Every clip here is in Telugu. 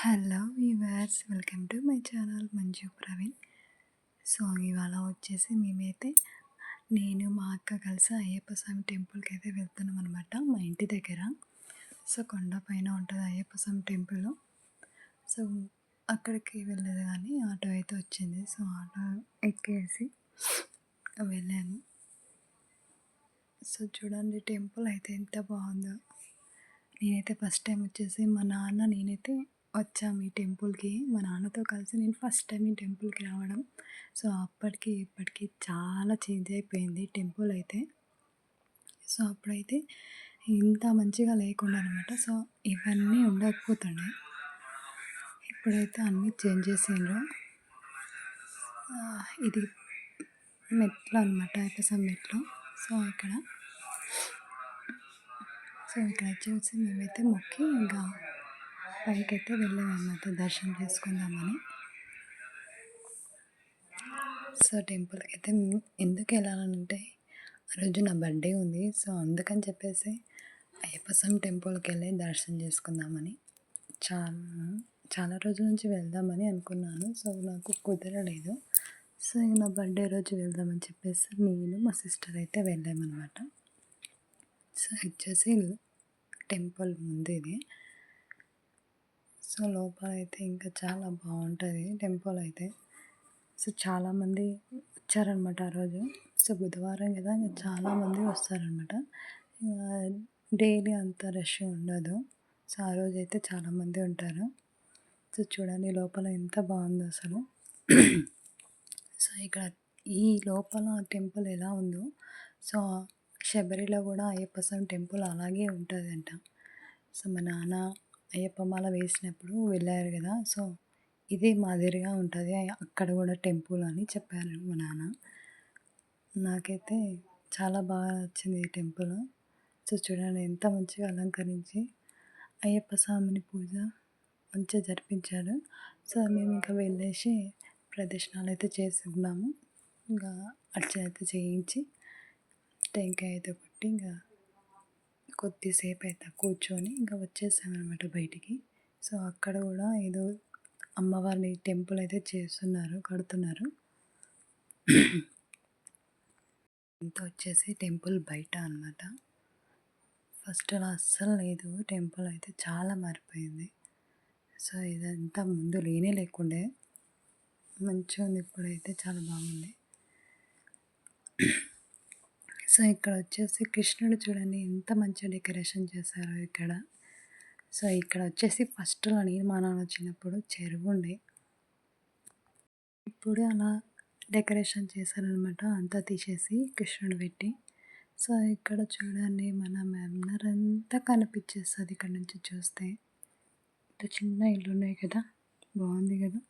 Hello viewers welcome to my channel Manju Praveen. So ఇవాళ వచ్చేసి మేమైతే నేను మా అక్క కలిసి అయ్యప్ప స్వామి టెంపుల్కి అయితే వెళ్తున్నాం అనమాట మా ఇంటి దగ్గర. సో కొండ పైన ఉంటుంది అయ్యప్ప స్వామి టెంపుల్. సో అక్కడికి వెళ్ళదు కానీ ఆటో అయితే వచ్చింది. సో ఆటో ఎక్కేసి వెళ్ళాను. సో చూడండి టెంపుల్ అయితే ఎంత బాగుందో. నేనైతే ఫస్ట్ టైం వచ్చేసి మా నాన్న నేనైతే వచ్చాము ఈ టెంపుల్కి? మా నాన్నతో కలిసి నేను ఫస్ట్ టైం ఈ టెంపుల్కి రావడం. సో అప్పటికి ఇప్పటికి చాలా చేంజ్ అయిపోయింది టెంపుల్ అయితే. సో అప్పుడైతే ఇంత మంచిగా లేకుండా అనమాట. సో ఇవన్నీ ఉండకపోతుండే. ఇప్పుడైతే అన్నీ చేంజ్ చేసిండ్రు. ఇది మెట్లు అనమాట ఎఫ్ఎస్ఎం మెట్లు. సో ఇక్కడ. సో ఇక్కడ వచ్చేసి మేమైతే మొక్కి ఇంకా పైకైతే వెళ్ళాం అన్నమాట దర్శనం చేసుకుందామని. సో టెంపుల్కి అయితే ఎందుకు వెళ్ళాలంటే ఆ రోజు నా బర్త్డే ఉంది సో అందుకని చెప్పేసి అయ్యప్ప స్వామి టెంపుల్కి వెళ్ళి దర్శనం చేసుకుందామని చాలా చాలా రోజుల నుంచి వెళ్దామని అనుకున్నాను సో నాకు కుదరలేదు. సో నా బర్త్డే రోజు వెళ్దామని చెప్పేసి నేను మా సిస్టర్ అయితే వెళ్ళామన్నమాట. సో వచ్చేసి టెంపుల్ ముందు ఇది. సో లోపల అయితే ఇంకా చాలా బాగుంటుంది టెంపుల్ అయితే. సో చాలామంది వచ్చారనమాట ఆ రోజు. సో బుధవారం కదా ఇంకా చాలామంది వస్తారనమాట డైలీ అంత రష్ ఉండదు. సో ఆ రోజు అయితే చాలామంది ఉంటారు. సో చూడండి లోపల ఎంత బాగుందో అసలు. సో ఇక్కడ ఈ లోపల టెంపుల్ ఎలా ఉందో. సో శబరిలో కూడా అయ్యప్ప స్వామి టెంపుల్ అలాగే ఉంటుందంట. సో మా నాన్న అయ్యప్ప మాల వేసినప్పుడు వెళ్ళారు కదా సో ఇదే మాదిరిగా ఉంటుంది. అక్కడ కూడా టెంపుల్ అని చెప్పారు మా నాన్న. నాకైతే చాలా బాగా నచ్చింది ఈ టెంపుల్. సో చూడండి ఎంత మంచిగా అలంకరించి అయ్యప్ప స్వామిని పూజ మంచిగా జరిపించారు. సో మేము ఇంకా వెళ్ళేసి ప్రదర్శనలు అయితే చేసుకున్నాము. ఇంకా అర్చన అయితే చేయించి టెంకాయ అయితే కొట్టి ఇంకా కొద్దిసేపు అయితే కూర్చొని ఇంకా వచ్చేసామన్నమాట బయటికి. సో అక్కడ కూడా ఏదో అమ్మవారిని టెంపుల్ అయితే చేస్తున్నారు కడుతున్నారు. ఇంత వచ్చేసి టెంపుల్ బయట అనమాట ఫస్ట్ అలా అస్సలు లేదు టెంపుల్ అయితే చాలా మారిపోయింది. సో ఇదంతా ముందు లేనే లేకుండే. మంచిగా ఉంది ఇప్పుడైతే చాలా బాగుంది. సో ఇక్కడ వచ్చేసి కృష్ణుడు చూడండి ఎంత మంచిగా డెకరేషన్ చేశారో ఇక్కడ. సో ఇక్కడ వచ్చేసి ఫస్ట్లో నేను మా నాన్న వచ్చినప్పుడు చెరువు ఉండే. ఇప్పుడు అలా డెకరేషన్ చేశారనమాట అంతా తీసేసి కృష్ణుడు పెట్టి. సో ఇక్కడ చూడండి మన మెమనర్ అంతా కనిపించేస్తుంది ఇక్కడ నుంచి చూస్తే. ఇంత చిన్న ఇల్లు ఉన్నాయి కదా బాగుంది కదా.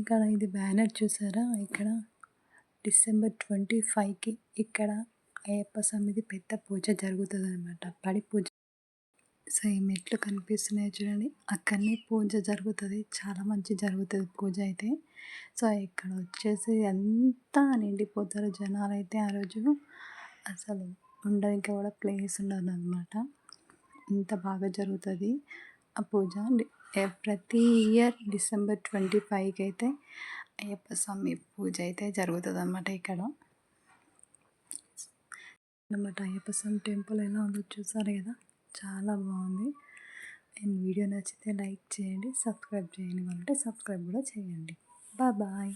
ఇక్కడ ఇది బ్యానర్ చూసారా? ఇక్కడ డిసెంబర్ ట్వంటీ ఫైవ్కి ఇక్కడ అయ్యప్ప స్వామిది పెద్ద పూజ జరుగుతుంది అనమాట పడి పూజ సో ఈ మెట్లు కనిపిస్తున్నాయి చూడండి. అక్కడనే పూజ జరుగుతుంది. చాలా మంచి జరుగుతుంది పూజ అయితే. సో ఇక్కడ వచ్చేసి అంతా నిండిపోతారు జనాలు అయితే ఆ రోజు అసలు ఉండడానికి కూడా ప్లేస్ ఉండదు అనమాట అంత బాగా జరుగుతుంది ఆ పూజ. ప్రతి ఇయర్ డిసెంబర్ ట్వంటీ ఫైవ్కి అయితే అయ్యప్ప స్వామి పూజ అయితే జరుగుతుంది అన్నమాట ఇక్కడ. అన్నమాట అయ్యప్ప స్వామి టెంపుల్ ఎలా ఉందో చూసారు కదా? చాలా బాగుంది. అండ్ వీడియో నచ్చితే లైక్ చేయండి సబ్స్క్రైబ్ చేయండి. వాళ్ళంటే సబ్స్క్రైబ్ కూడా చేయండి. బాయ్.